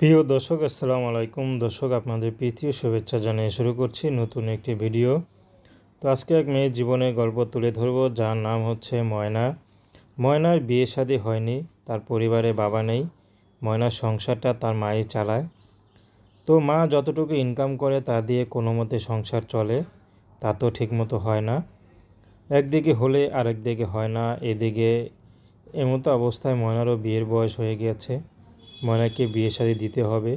প্রিয় দর্শক, আসসালামু আলাইকুম। দর্শক, আপনাদের প্রীতীয় শুভেচ্ছা জানিয়ে শুরু করছি নতুন একটি ভিডিও। তো আজকে এক মেয়ের জীবনের গল্প তুলে ধরবো, যার নাম হচ্ছে ময়না। ময়নার বিয়ে শাদী হয়নি, তার পরিবারে বাবা নেই, ময়নার সংসারটা তার মাই চালায়। তো মা যতটুকু ইনকাম করে তা দিয়ে কোনো মতে সংসার চলে, তা তো ঠিকমতো হয় না। একদিকে হলে আরেক দিকে হয় না, এদিকে এমতো অবস্থায় ময়নারও বিয়ের বয়স হয়ে গিয়েছে। ময়নাকে বিয়ে শাদি দিতে হবে।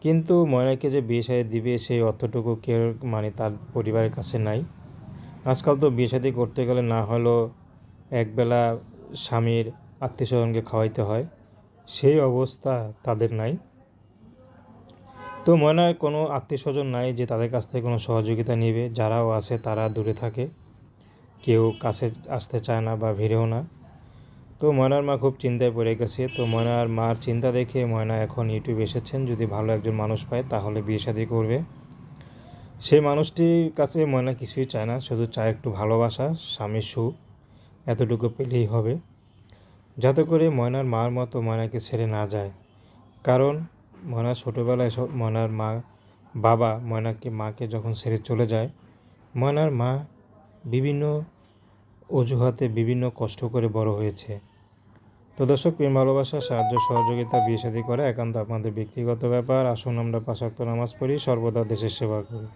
কিন্তু ময়নাকে যে বিয়ে শাদি দিবে সেই অর্থটুকু কেউ মানে তার পরিবারের কাছে নাই। আজকাল তো বিয়ে শাদি করতে গেলে না হলেও একবেলা স্বামীর আত্মীয় স্বজনকে খাওয়াইতে হয়, সেই অবস্থা তাদের নাই। তো ময়নার কোনো আত্মীয় স্বজন নাই যে তাদের কাছ থেকে কোনো সহযোগিতা নেবে। যারাও আছে তারা দূরে থাকে। কেউ কাছে আসতে চায় না বা ভিড়েও না। তো ময়নার মা খুব চিন্তায় পড়ে গেছে। তো ময়নার মার চিন্তা দেখে ময়না এখন ইউটিউবে এসেছেন। যদি ভালো একজন মানুষ পায়, তাহলে বিয়ে শাদী করবে। সেই মানুষটির কাছে ময়না কিছুই চায় না, শুধু চায় একটু ভালোবাসা, স্বামীর সুখ, এতটুকু পেলেই হবে। যাতে করে ময়নার মার মতো ময়নাকে ছেড়ে না যায়। কারণ ময়না ছোটোবেলায় ময়নার মা, বাবা ময়নাকে, মাকে যখন ছেড়ে চলে যায়, ময়নার মা বিভিন্ন অজুহাতে বিভিন্ন কষ্ট করে বড় হয়েছে। তো দর্শক, প্রেম, ভালোবাসা, সাহায্য, সহযোগিতা, বিয়ে সাদী করা একান্ত আপনাদের ব্যক্তিগত ব্যাপার। আসুন আমরা পাশাক্ত নামাজ পড়ি, সর্বদা দেশের সেবা করি।